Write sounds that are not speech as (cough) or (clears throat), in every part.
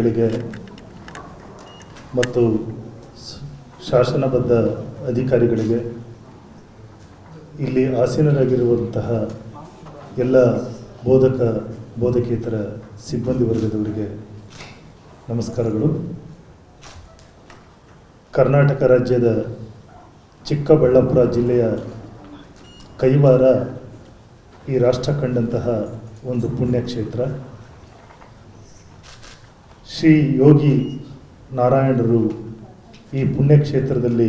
ಕುಲಪತಿಗಳಿಗೆ ಮತ್ತು ಶಾಸನಬದ್ಧ ಅಧಿಕಾರಿಗಳಿಗೆ ಇಲ್ಲಿ ಆಸೀನರಾಗಿರುವಂತಹ ಎಲ್ಲ ಬೋಧಕ, ಬೋಧಕೇತರ ಸಿಬ್ಬಂದಿ ವರ್ಗದವರಿಗೆ ನಮಸ್ಕಾರಗಳು. ಕರ್ನಾಟಕ ರಾಜ್ಯದ ಚಿಕ್ಕಬಳ್ಳಾಪುರ ಜಿಲ್ಲೆಯ ಕೈವಾರ ಈ ರಾಷ್ಟ್ರ ಕಂಡಂತಹ ಒಂದು ಪುಣ್ಯಕ್ಷೇತ್ರ. ಶ್ರೀ ಯೋಗಿ ನಾರಾಯಣರು ಈ ಪುಣ್ಯಕ್ಷೇತ್ರದಲ್ಲಿ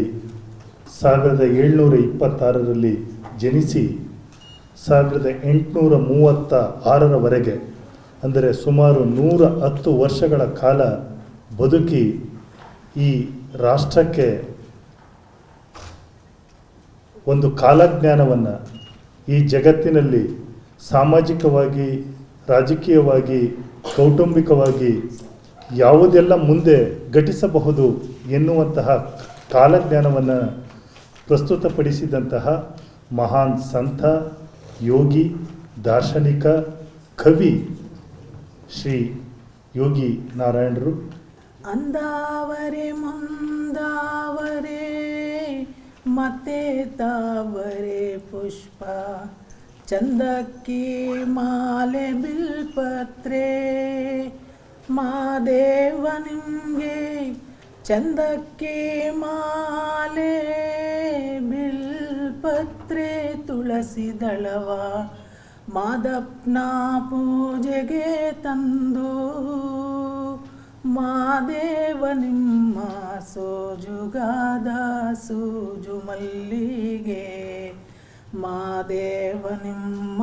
ಸಾವಿರದ ಏಳ್ನೂರ ಇಪ್ಪತ್ತಾರರಲ್ಲಿ ಜನಿಸಿ ಸಾವಿರದ ಎಂಟುನೂರ ಮೂವತ್ತ ಆರರವರೆಗೆ, ಅಂದರೆ ಸುಮಾರು ನೂರ ಹತ್ತು ವರ್ಷಗಳ ಕಾಲ ಬದುಕಿ ಈ ರಾಷ್ಟ್ರಕ್ಕೆ ಒಂದು ಕಾಲಜ್ಞಾನವನ್ನು ಈ ಜಗತ್ತಿನಲ್ಲಿ ಸಾಮಾಜಿಕವಾಗಿ, ರಾಜಕೀಯವಾಗಿ, ಕೌಟುಂಬಿಕವಾಗಿ ಯಾವುದೆಲ್ಲ ಮುಂದೆ ಘಟಿಸಬಹುದು ಎನ್ನುವಂತಹ ಕಾಲಜ್ಞಾನವನ್ನು ಪ್ರಸ್ತುತಪಡಿಸಿದಂತಹ ಮಹಾನ್ ಸಂತ, ಯೋಗಿ, ದಾರ್ಶನಿಕ, ಕವಿ ಶ್ರೀ ಯೋಗಿ ನಾರಾಯಣರು. ಅಂದಾವರೆ, ಮುಂದಾವರೆ, ಮತ್ತೆ ತಾವರೆ ಪುಷ್ಪ, ಚಂದಕ್ಕಿ ಮಾಲೆ ಬಿಲ್ಪತ್ರೆ. ಮಾದೇವ ನಿಮಗೆ ಚಂದಕ್ಕೆ ಮಾಲೆ, ಬಿಲ್ಪತ್ರೆ ತುಳಸಿ ದಳವ. ಮಾದಪ್ನ ಪೂಜೆಗೆ ತಂದು, ಮಾದೇವ ನಿಮ್ಮ ಸೋಜುಗಾದ ಸೂಜು ಮಲ್ಲಿಗೆ. ಮಾದೇವ ನಿಮ್ಮ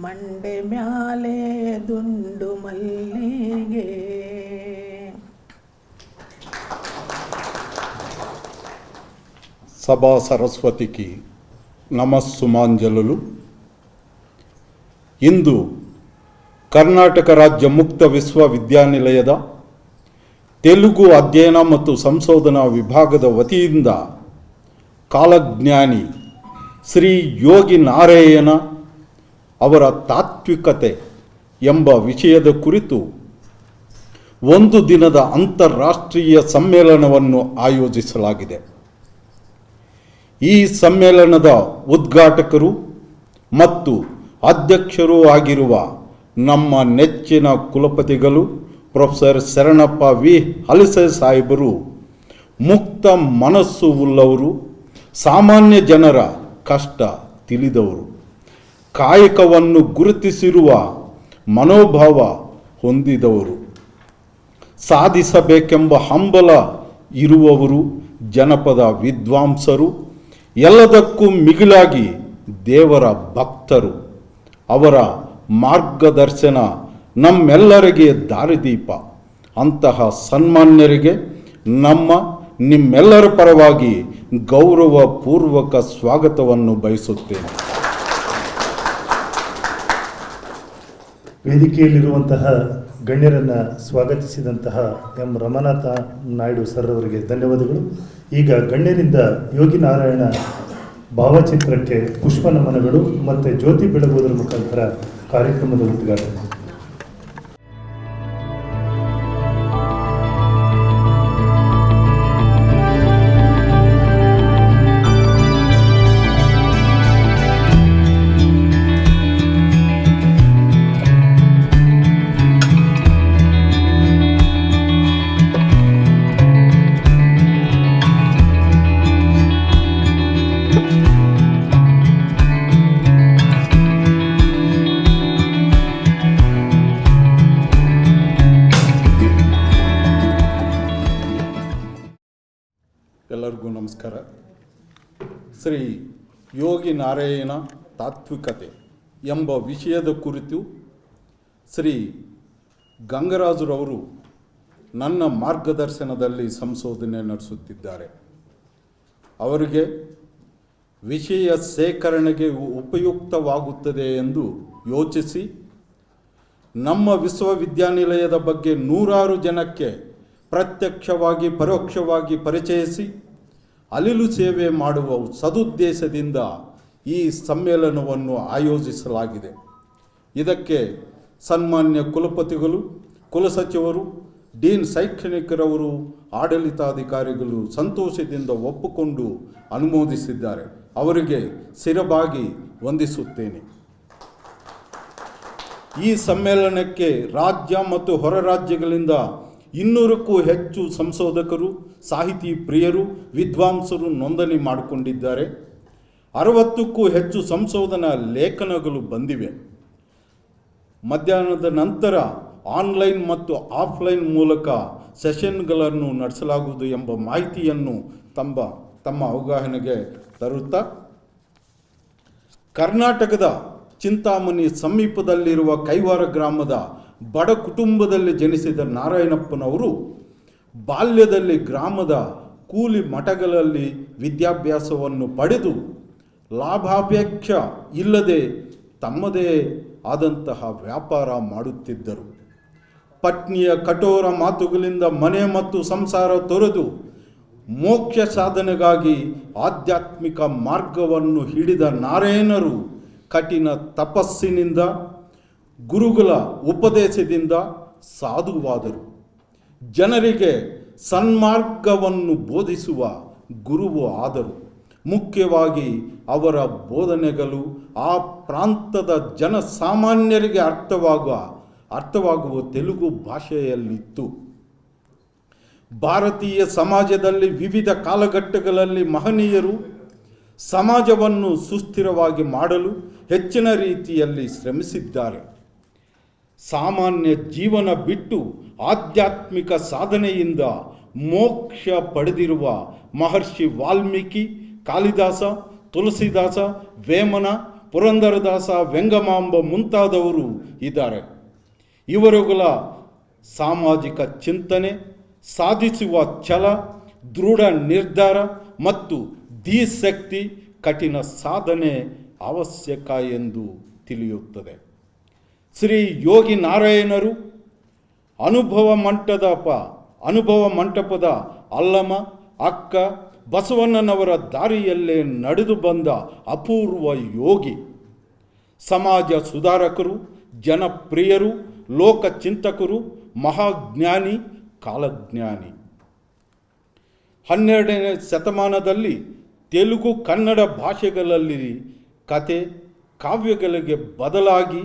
ಮಂಡೆ ಮ್ಯಾಲೆ ದುಂಡು ಮಲ್ಲಿಗೆ సభా సరస్వతికి నమస్సుమాంజలులు ಇಂದು ಕರ್ನಾಟಕ ರಾಜ್ಯ ಮುಕ್ತ ವಿಶ್ವವಿದ್ಯಾನಿಲಯದ ತೆಲುಗು ಅಧ್ಯಯನ ಮತ್ತು ಸಂಶೋಧನಾ ವಿಭಾಗದ ವತಿಯಿಂದ ಕಾಲಜ್ಞಾನಿ ಶ್ರೀ ಯೋಗಿ ನಾರಾಯಣ ಅವರ ತಾತ್ವಿಕತೆ ಎಂಬ ವಿಷಯದ ಕುರಿತು ಒಂದು ದಿನದ ಅಂತಾರಾಷ್ಟ್ರೀಯ ಸಮ್ಮೇಳನವನ್ನು ಆಯೋಜಿಸಲಾಗಿದೆ. ಈ ಸಮ್ಮೇಳನದ ಉದ್ಘಾಟಕರು ಮತ್ತು ಅಧ್ಯಕ್ಷರೂ ಆಗಿರುವ ನಮ್ಮ ನೆಚ್ಚಿನ ಕುಲಪತಿಗಳು ಪ್ರೊಫೆಸರ್ ಶರಣಪ್ಪ ವಿ. ಹಲಸೆ ಸಾಹೇಬರು, ಮುಕ್ತ ಮನಸ್ಸು ಉಳ್ಳವರು, ಸಾಮಾನ್ಯ ಜನರ ಕಷ್ಟ ತಿಳಿದವರು. ಕಾಯಕವನ್ನು ಗುರುತಿಸಿರುವ ಮನೋಭಾವ ಹೊಂದಿದವರು. ಸಾಧಿಸಬೇಕೆಂಬ ಹಂಬಲ ಇರುವವರು ಜನಪದ ವಿದ್ವಾಂಸರು, ಎಲ್ಲದಕ್ಕೂ ಮಿಗಿಲಾಗಿ ದೇವರ ಭಕ್ತರು. ಅವರ ಮಾರ್ಗದರ್ಶನ ನಮ್ಮೆಲ್ಲರಿಗೆ ದಾರಿದೀಪ. ಅಂತಹ ಸನ್ಮಾನ್ಯರಿಗೆ ನಮ್ಮ, ನಿಮ್ಮೆಲ್ಲರ ಪರವಾಗಿ ಗೌರವಪೂರ್ವಕ ಸ್ವಾಗತವನ್ನು ಬಯಸುತ್ತೇನೆ. ವೇದಿಕೆಯಲ್ಲಿರುವಂತಹ ಗಣ್ಯರನ್ನು ಸ್ವಾಗತಿಸಿದಂತಹ ಎಂ ರಮನಾಥ ನಾಯ್ಡು ಸರ್ ಅವರಿಗೆ ಧನ್ಯವಾದಗಳು. ಈಗ ಗಣ್ಯರಿಂದ ಯೋಗಿ ನಾರಾಯಣ ಭಾವಚಿತ್ರಕ್ಕೆ ಪುಷ್ಪ ನಮನಗಳು ಮತ್ತು ಜ್ಯೋತಿ ಬೆಳಗುವುದರ ಮುಖಾಂತರ ಕಾರ್ಯಕ್ರಮದ ಉದ್ಘಾಟನೆ. ನಾರಾಯಣ ತಾತ್ವಿಕತೆ ಎಂಬ ವಿಷಯದ ಕುರಿತು ಶ್ರೀ ಗಂಗರಾಜುರವರು ನನ್ನ ಮಾರ್ಗದರ್ಶನದಲ್ಲಿ ಸಂಶೋಧನೆ ನಡೆಸುತ್ತಿದ್ದಾರೆ. ಅವರಿಗೆ ವಿಷಯ ಶೇಖರಣೆಗೆ ಉಪಯುಕ್ತವಾಗುತ್ತದೆ ಎಂದು ಯೋಚಿಸಿ ನಮ್ಮ ವಿಶ್ವವಿದ್ಯಾನಿಲಯದ ಬಗ್ಗೆ ನೂರಾರು ಜನಕ್ಕೆ ಪ್ರತ್ಯಕ್ಷವಾಗಿ, ಪರೋಕ್ಷವಾಗಿ ಪರಿಚಯಿಸಿ ಅಲಿಲು ಸೇವೆ ಮಾಡುವ ಸದುದ್ದೇಶದಿಂದ ಈ ಸಮ್ಮೇಳನವನ್ನು ಆಯೋಜಿಸಲಾಗಿದೆ. ಇದಕ್ಕೆ ಸನ್ಮಾನ್ಯ ಕುಲಪತಿಗಳು ಕುಲಸಚಿವರು ಡೀನ್ ಶೈಕ್ಷಣಿಕರವರು ಆಡಳಿತಾಧಿಕಾರಿಗಳು ಸಂತೋಷದಿಂದ ಒಪ್ಪಿಕೊಂಡು ಅನುಮೋದಿಸಿದ್ದಾರೆ. ಅವರಿಗೆ ಸ್ಥಿರವಾಗಿ ವಂದಿಸುತ್ತೇನೆ. ಈ ಸಮ್ಮೇಳನಕ್ಕೆ ರಾಜ್ಯ ಮತ್ತು ಹೊರ ರಾಜ್ಯಗಳಿಂದ ಇನ್ನೂರಕ್ಕೂ ಹೆಚ್ಚು ಸಂಶೋಧಕರು, ಸಾಹಿತಿ ಪ್ರಿಯರು, ವಿದ್ವಾಂಸರು ನೋಂದಣಿ ಮಾಡಿಕೊಂಡಿದ್ದಾರೆ. ಅರವತ್ತಕ್ಕೂ ಹೆಚ್ಚು ಸಂಶೋಧನಾ ಲೇಖನಗಳು ಬಂದಿವೆ. ಮಧ್ಯಾಹ್ನದ ನಂತರ ಆನ್ಲೈನ್ ಮತ್ತು ಆಫ್ಲೈನ್ ಮೂಲಕ ಸೆಷನ್ಗಳನ್ನು ನಡೆಸಲಾಗುವುದು ಎಂಬ ಮಾಹಿತಿಯನ್ನು ತಮ್ಮ ತಮ್ಮ ಅವಗಾಹನೆಗೆ ತರುತ್ತಾ, ಕರ್ನಾಟಕದ ಚಿಂತಾಮಣಿ ಸಮೀಪದಲ್ಲಿರುವ ಕೈವಾರ ಗ್ರಾಮದ ಬಡ ಕುಟುಂಬದಲ್ಲಿ ಜನಿಸಿದ ನಾರಾಯಣಪ್ಪನವರು ಬಾಲ್ಯದಲ್ಲಿ ಗ್ರಾಮದ ಕೂಲಿ ಮಠಗಳಲ್ಲಿ ವಿದ್ಯಾಭ್ಯಾಸವನ್ನು ಪಡೆದು ಲಾಭಾಪೇಕ್ಷ ಇಲ್ಲದೆ ತಮ್ಮದೇ ಆದಂತಹ ವ್ಯಾಪಾರ ಮಾಡುತ್ತಿದ್ದರು. ಪತ್ನಿಯ ಕಠೋರ ಮಾತುಗಳಿಂದ ಮನೆ ಮತ್ತು ಸಂಸಾರ ತೊರೆದು ಮೋಕ್ಷ ಸಾಧನೆಗಾಗಿ ಆಧ್ಯಾತ್ಮಿಕ ಮಾರ್ಗವನ್ನು ಹಿಡಿದ ನಾರಾಯಣರು ಕಠಿಣ ತಪಸ್ಸಿನಿಂದ, ಗುರುಗಳ ಉಪದೇಶದಿಂದ ಸಾಧುವಾದರು. ಜನರಿಗೆ ಸನ್ಮಾರ್ಗವನ್ನು ಬೋಧಿಸುವ ಗುರುವು ಆದರು. ಮುಖ್ಯವಾಗಿ ಅವರ ಬೋಧನೆಗಳು ಆ ಪ್ರಾಂತದ ಜನಸಾಮಾನ್ಯರಿಗೆ ಅರ್ಥವಾಗುವ ಅರ್ಥವಾಗುವ ತೆಲುಗು ಭಾಷೆಯಲ್ಲಿತ್ತು. ಭಾರತೀಯ ಸಮಾಜದಲ್ಲಿ ವಿವಿಧ ಕಾಲಘಟ್ಟಗಳಲ್ಲಿ ಮಹನೀಯರು ಸಮಾಜವನ್ನು ಸುಸ್ಥಿರವಾಗಿ ಮಾಡಲು ಹೆಚ್ಚಿನ ರೀತಿಯಲ್ಲಿ ಶ್ರಮಿಸಿದ್ದಾರೆ. ಸಾಮಾನ್ಯ ಜೀವನ ಬಿಟ್ಟು ಆಧ್ಯಾತ್ಮಿಕ ಸಾಧನೆಯಿಂದ ಮೋಕ್ಷ ಪಡೆದಿರುವ ಮಹರ್ಷಿ ವಾಲ್ಮೀಕಿ ಕಾಳಿದಾಸ ತುಳಸಿದಾಸ ವೇಮನ, ಪುರಂದರದಾಸ ವೆಂಗಮಾಂಬ ಮುಂತಾದವರು ಇದ್ದಾರೆ. ಇವರುಗಳ ಸಾಮಾಜಿಕ ಚಿಂತನೆ, ಸಾಧಿಸುವ ಛಲ, ದೃಢ ನಿರ್ಧಾರ ಮತ್ತು ಧೀಶಕ್ತಿ ಕಠಿಣ ಸಾಧನೆ ಅವಶ್ಯಕ ಎಂದು ತಿಳಿಯುತ್ತದೆ. ಶ್ರೀ ಯೋಗಿ ನಾರಾಯಣರು ಅನುಭವ ಮಂಟದಪ ಅನುಭವ ಮಂಟಪದ ಅಲ್ಲಮ ಅಕ್ಕ ಬಸವಣ್ಣನವರ ದಾರಿಯಲ್ಲೇ ನಡೆದು ಬಂದ ಅಪೂರ್ವ ಯೋಗಿ. ಸಮಾಜ ಸುಧಾರಕರು, ಜನಪ್ರಿಯರು, ಲೋಕಚಿಂತಕರು, ಮಹಾಜ್ಞಾನಿ, ಕಾಲಜ್ಞಾನಿ. ಹನ್ನೆರಡನೇ ಶತಮಾನದಲ್ಲಿ ತೆಲುಗು ಕನ್ನಡ ಭಾಷೆಗಳಲ್ಲಿ ಕತೆ, ಕಾವ್ಯಗಳಿಗೆ ಬದಲಾಗಿ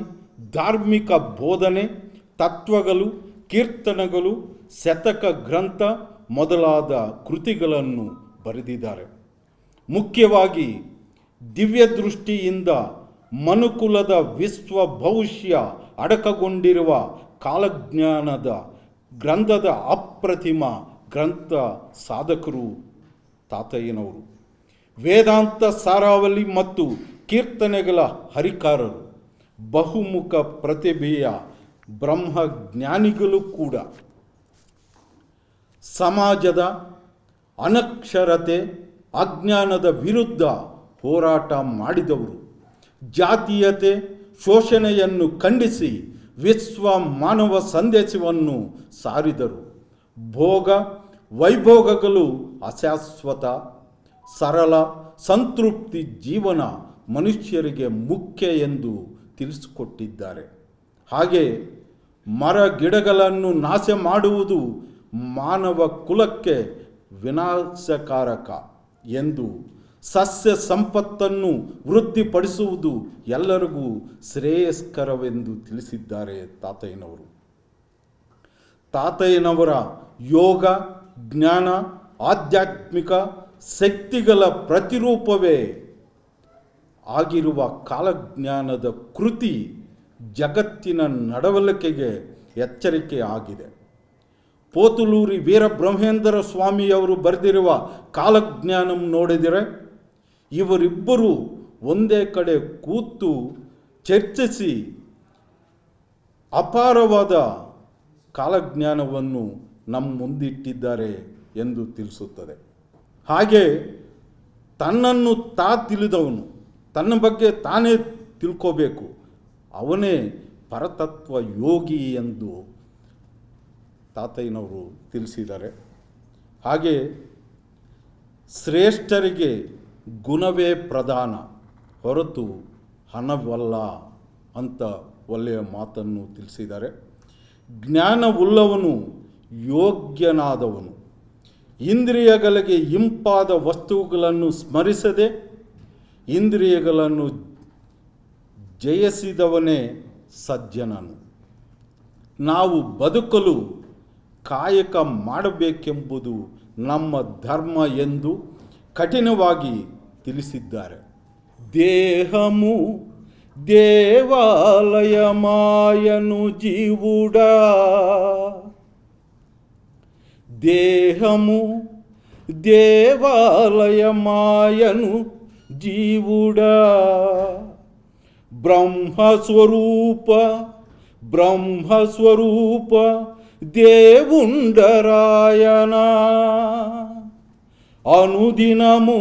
ಧಾರ್ಮಿಕ ಬೋಧನೆ, ತತ್ವಗಳು, ಕೀರ್ತನೆಗಳು, ಶತಕ ಗ್ರಂಥ ಮೊದಲಾದ ಕೃತಿಗಳನ್ನು ಬರೆದಿದ್ದಾರೆ. ಮುಖ್ಯವಾಗಿ ದಿವ್ಯ ದೃಷ್ಟಿಯಿಂದ ಮನುಕುಲದ ವಿಶ್ವ ಭವಿಷ್ಯ ಅಡಕಗೊಂಡಿರುವ ಕಾಲಜ್ಞಾನದ ಗ್ರಂಥದ ಅಪ್ರತಿಮ ಗ್ರಂಥ ಸಾಧಕರು ತಾತಯ್ಯನವರು. ವೇದಾಂತ ಸಾರಾವಳಿ ಮತ್ತು ಕೀರ್ತನೆಗಳ ಹರಿಕಾರರು, ಬಹುಮುಖ ಪ್ರತಿಭೆಯ ಬ್ರಹ್ಮಜ್ಞಾನಿಗಳು ಕೂಡ. ಸಮಾಜದ ಅನಕ್ಷರತೆ, ಅಜ್ಞಾನದ ವಿರುದ್ಧ ಹೋರಾಟ ಮಾಡಿದವರು. ಜಾತೀಯತೆ, ಶೋಷಣೆಯನ್ನು ಖಂಡಿಸಿ ವಿಶ್ವ ಮಾನವ ಸಂದೇಶವನ್ನು ಸಾರಿದರು. ಭೋಗ, ವೈಭೋಗಗಳು ಅಶಾಶ್ವತ. ಸರಳ, ಸಂತೃಪ್ತಿ ಜೀವನ ಮನುಷ್ಯರಿಗೆ ಮುಖ್ಯ ಎಂದು ತಿಳಿಸಿಕೊಟ್ಟಿದ್ದಾರೆ. ಹಾಗೆ ಮರ ಗಿಡಗಳನ್ನು ನಾಶ ಮಾಡುವುದು ಮಾನವ ಕುಲಕ್ಕೆ ವಿನಾಶಕಾರಕ ಎಂದು ಸಸ್ಯ ಸಂಪತ್ತನ್ನು ವೃದ್ಧಿಪಡಿಸುವುದು ಎಲ್ಲರಿಗೂ ಶ್ರೇಯಸ್ಕರವೆಂದು ತಿಳಿಸಿದ್ದಾರೆ ತಾತಯ್ಯನವರು. ತಾತಯ್ಯನವರ ಯೋಗ, ಜ್ಞಾನ, ಆಧ್ಯಾತ್ಮಿಕ ಶಕ್ತಿಗಳ ಪ್ರತಿರೂಪವೇ ಆಗಿರುವ ಕಾಲಜ್ಞಾನದ ಕೃತಿ ಜಗತ್ತಿನ ನಡವಳಿಕೆಗೆ ಎಚ್ಚರಿಕೆ ಆಗಿದೆ ಪೋತುಲೂರಿ ವೀರಬ್ರಹ್ಮೇಂದ್ರ ಸ್ವಾಮಿಯವರು ಬರೆದಿರುವ ಕಾಲಜ್ಞಾನಂ ನೋಡಿದರೆ. ಇವರಿಬ್ಬರು ಒಂದೇ ಕಡೆ ಕೂತು ಚರ್ಚಿಸಿ ಅಪಾರವಾದ ಕಾಲಜ್ಞಾನವನ್ನು ನಮ್ಮ ಮುಂದಿಟ್ಟಿದ್ದಾರೆ ಎಂದು ತಿಳಿಸುತ್ತದೆ. ಹಾಗೆ ತನ್ನನ್ನು ತಾ ತಿಳಿದವನು, ತನ್ನ ಬಗ್ಗೆ ತಾನೇ ತಿಳ್ಕೋಬೇಕು, ಅವನೇ ಪರತತ್ವ ಯೋಗಿ ಎಂದು ತಾತಯ್ಯನವರು ತಿಳಿಸಿದ್ದಾರೆ. ಹಾಗೆ ಶ್ರೇಷ್ಠರಿಗೆ ಗುಣವೇ ಪ್ರಧಾನ, ಹೊರತು ಹಣವಲ್ಲ ಅಂತ ಒಳ್ಳೆಯ ಮಾತನ್ನು ತಿಳಿಸಿದ್ದಾರೆ. ಜ್ಞಾನವುಳ್ಳವನು ಯೋಗ್ಯನಾದವನು. ಇಂದ್ರಿಯಗಳಿಗೆ ಇಂಪಾದ ವಸ್ತುಗಳನ್ನು ಸ್ಮರಿಸದೆ ಇಂದ್ರಿಯಗಳನ್ನು ಜಯಿಸಿದವನೇ ಸಜ್ಜನನು. ನಾವು ಬದುಕಲು ಕಾಯಕ ಮಾಡಬೇಕೆಂಬುದು ನಮ್ಮ ಧರ್ಮ ಎಂದು ಕಠಿಣವಾಗಿ ತಿಳಿಸಿದ್ದಾರೆ. ದೇಹಮು ದೇವಾಲಯ ಮಾಯನು ಜೀವುಡ. ದೇಹಮು ದೇವಾಲಯ ಮಾಯನು ಜೀವುಡ. ಬ್ರಹ್ಮಸ್ವರೂಪ ಬ್ರಹ್ಮಸ್ವರೂಪ దేవుండరాయణ అనుదినము